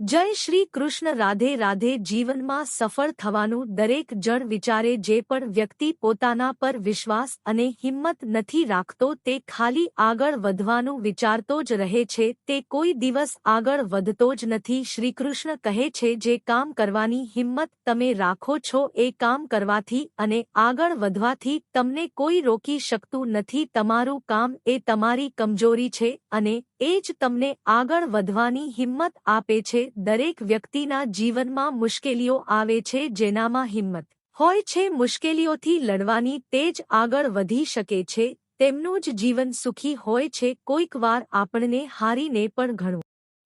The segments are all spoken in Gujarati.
જય શ્રી કૃષ્ણ, રાધે રાધે. જીવનમાં સફળ થવાનું દરેક જણ વિચારે જે પણ વ્યક્તિ પોતાના પર વિશ્વાસ અને હિંમત નથી રાખતો, તે ખાલી આગળ વધવાનું વિચારતો જ રહે છે. તે કોઈ દિવસ આગળ વધતો જ નથી. શ્રીકૃષ્ણ કહે છે, જે કામ કરવાની હિંમત તમે રાખો છો, એ કામ કરવાથી અને આગળ વધવાથી તમને કોઈ રોકી શકતું નથી. તમારું કામ એ તમારી કમજોરી છે અને એ જ તમને આગળ વધવાની હિંમત આપે છે. દરેક વ્યક્તિના જીવનમાં મુશ્કેલીઓ આવે છે જેનામાં હિંમત હોય છે મુશ્કેલીઓથી લડવાની, તે જ આગળ વધી શકે છે, તેમનું જ જીવન સુખી હોય છે, કોઈક વાર આપણને હારીને પણ ઘણું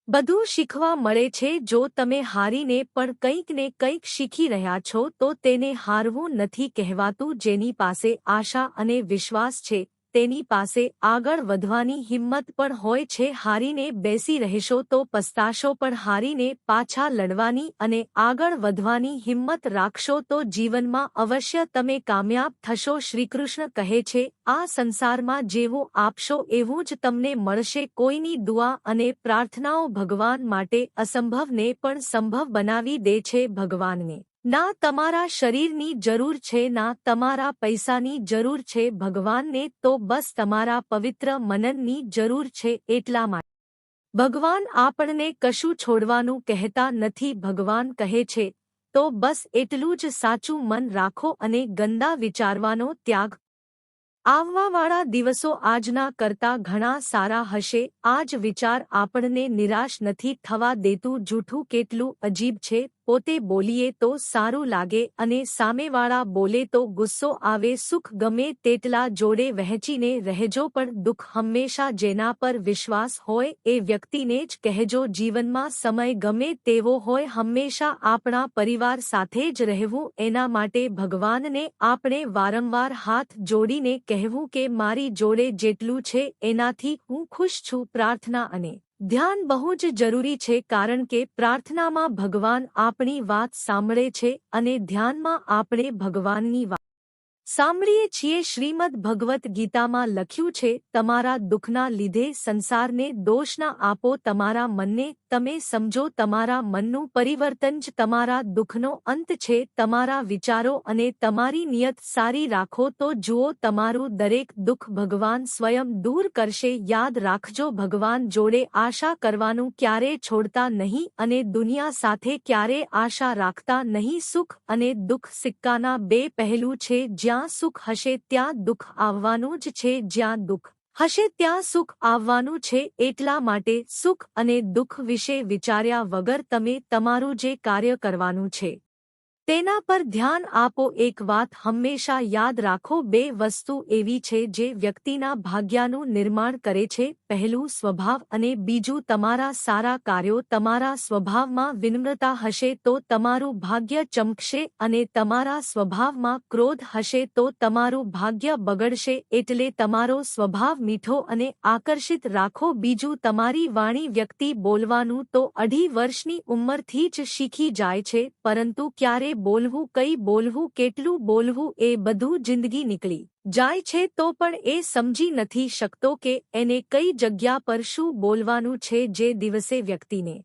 બધું શીખવા મળે છે, જો તમે હારીને પણ કંઈક ને કંઈક શીખી રહ્યા છો, તો તેને હારવું નથી કહેવાતું, જેની પાસે આશા અને વિશ્વાસ છે. તેની પાસે આગળ વધવાની હિંમત પણ હોય છે. હારીને બેસી રહેશો તો પસ્તાશો, પણ હારીને પાછા લડવાની અને આગળ વધવાની હિંમત રાખશો તો જીવનમાં અવશ્ય તમે કામયાબ થશો. શ્રીકૃષ્ણ કહે છે, આ સંસારમાં જેવું આપશો એવું જ તમને મળશે. કોઈની દુઆ અને પ્રાર્થનાઓ ભગવાન માટે અસંભવને પણ સંભવ બનાવી દે છે ભગવાનને. ના તમારા શરીરની જરૂર છે, ના તમારા પૈસાની જરૂર છે, ભગવાનને તો બસ તમારા પવિત્ર મનનની જરૂર છે એટલા માટે ભગવાન આપણને કશું છોડવાનું કહેતા નથી, ભગવાન કહે છે, તો બસ એટલું જ સાચું મન રાખો અને ગંદા વિચારવાનો ત્યાગ. આવવાવાળા દિવસો આજના કરતા ઘણા સારા હશે આ જ વિચાર આપણને નિરાશ નથી થવા દેતું, જૂઠું કેટલું અજીબ છે પોતે બોલીએ તો સારું લાગે અને સામેવાળા બોલે તો ગુસ્સો આવે, સુખ ગમે તેટલા જોડે વહેંચીને રહેજો, પણ દુઃખ હંમેશા જેના પર વિશ્વાસ હોય એ વ્યક્તિને જ કહેજો. જીવનમાં સમય ગમે તેવો હોય, હંમેશા આપણા પરિવાર સાથે જ રહેવું, એના માટે ભગવાનને આપણે વારંવાર હાથ જોડીને કહેવું કે મારી જોડે જેટલું છે એનાથી હું ખુશ છું. પ્રાર્થના અને ધ્યાન બહુ જ જરૂરી છે કારણ કે પ્રાર્થનામાં ભગવાન આપણી વાત સાંભળે છે અને ધ્યાનમાં આપણે ભગવાનની વાત સાંભળીએ છીએ શ્રીમદ ભગવદ્ ગીતામાં લખ્યું છે, તમારા દુઃખના લીધે સંસારને દોષ ના આપો, તમારા મનને તમે સમજો, તમારા મનનું પરિવર્તન જ તમારા દુઃખનો અંત છે, તમારા વિચારો અને તમારી નિયત સારી રાખો, તો જુઓ તમારું દરેક દુઃખ ભગવાન સ્વયં દૂર કરશે, યાદ રાખજો, ભગવાન જોડે આશા કરવાનું ક્યારે છોડતા નહીં અને દુનિયા સાથે ક્યારે આશા રાખતા નહીં, સુખ અને દુઃખ સિક્કાના બે પહેલું છે, જ્યાં જ્યાં સુખ હશે ત્યાં દુઃખ આવવાનું જ છે, જ્યાં દુઃખ હશે ત્યાં સુખ આવવાનું છે, એટલા માટે સુખ અને દુઃખ વિશે વિચાર્યા વગર તમે તમારું જે કાર્ય કરવાનું છે. તેના પર ધ્યાન આપો, એક વાત હંમેશા યાદ રાખો, બે વસ્તુ એવી છે જે વ્યક્તિના ભાગ્યાનું નિર્માણ કરે છે, પહેલું સ્વભાવ અને બીજું તમારા સારા કાર્યો, તમારા સ્વભાવમાં વિનમ્રતા હશે તો તમારું ભાગ્ય ચમકશે અને તમારા સ્વભાવમાં ક્રોધ હશે તો તમારું ભાગ્ય બગડશે, એટલે તમારો સ્વભાવ મીઠો અને આકર્ષિત રાખો. બીજું, તમારી વાણી વ્યક્તિ બોલવાનું તો અઢી વર્ષની ઉંમરથી જ શીખી જાય છે, પરંતુ ક્યારે બોલવું, કઈ બોલવું, કેટલું બોલવું, એ બધું જિંદગી નીકળી. જાય છે તો પણ એ સમજી નથી શકતો કે એને કઈ જગ્યા પર શું બોલવાનું છે જે દિવસે વ્યક્તિને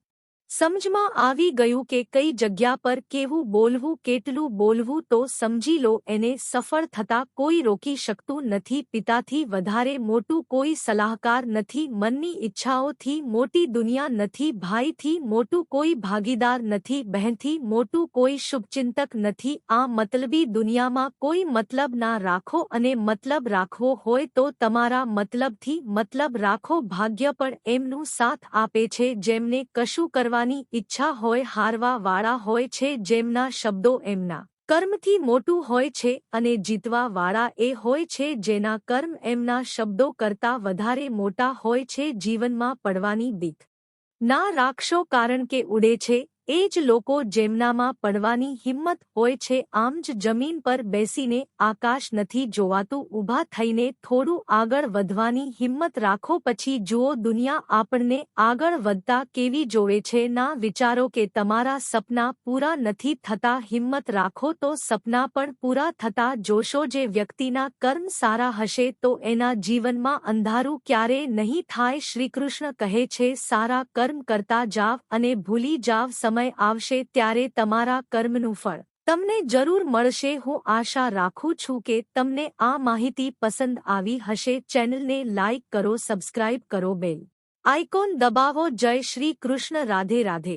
સમજમાં આવી ગયું કે કઈ જગ્યા પર કેવું બોલવું, કેટલું બોલવું તો સમજી લો, એને સફળ થતા કોઈ રોકી શકતું નથી, પિતાથી વધારે મોટું કોઈ સલાહકાર નથી, મનની ઈચ્છાઓથી મોટી દુનિયા નથી, ભાઈથી મોટું કોઈ ભાગીદાર નથી, બહેનથી મોટું કોઈ શુભચિંતક નથી, આ મતલબી દુનિયામાં કોઈ મતલબ ના રાખો અને મતલબ રાખવો હોય તો તમારા મતલબથી મતલબ રાખો, ભાગ્ય પણ એમનું સાથ આપે છે, જેમને કશું કરવા કરવાની ઈચ્છા હોય, હારવા વાળા હોય છે, જેમના શબ્દો એમના કર્મથી મોટું હોય છે અને જીતવા વાળા એ હોય છે જેના કર્મ એમના શબ્દો કરતા વધારે મોટા હોય છે, જીવનમાં પડવાની બીક. ના રાખશો કારણ કે ઉડે છે એ જ લોકો જેમનામાં પડવાની હિંમત હોય છે આમ જ જમીન પર બેસીને આકાશ નથી જોવાતું, ઊભા થઈને થોડું આગળ વધવાની હિંમત રાખો પછી જુઓ દુનિયા આપણને આગળ વધતા કેવી જોવે છે. ના વિચારો કે તમારા સપના પૂરા નથી થતા, હિંમત રાખો તો સપના પણ પૂરા થતા જોશો જે વ્યક્તિના કર્મ સારા હશે તો એના જીવનમાં અંધારું ક્યારે નહીં થાય. શ્રીકૃષ્ણ કહે છે, સારા કર્મ કરતા જાવ અને ભૂલી જાવ સમય આવશે ત્યારે તમારા કર્મનું ફળ તમને જરૂર મળશે. હું આશા રાખું છું કે તમને આ માહિતી પસંદ આવી હશે. ચેનલને લાઇક કરો, સબસ્ક્રાઇબ કરો, બેલ આઇકોન દબાવો. જય શ્રી કૃષ્ણ. રાધે રાધે.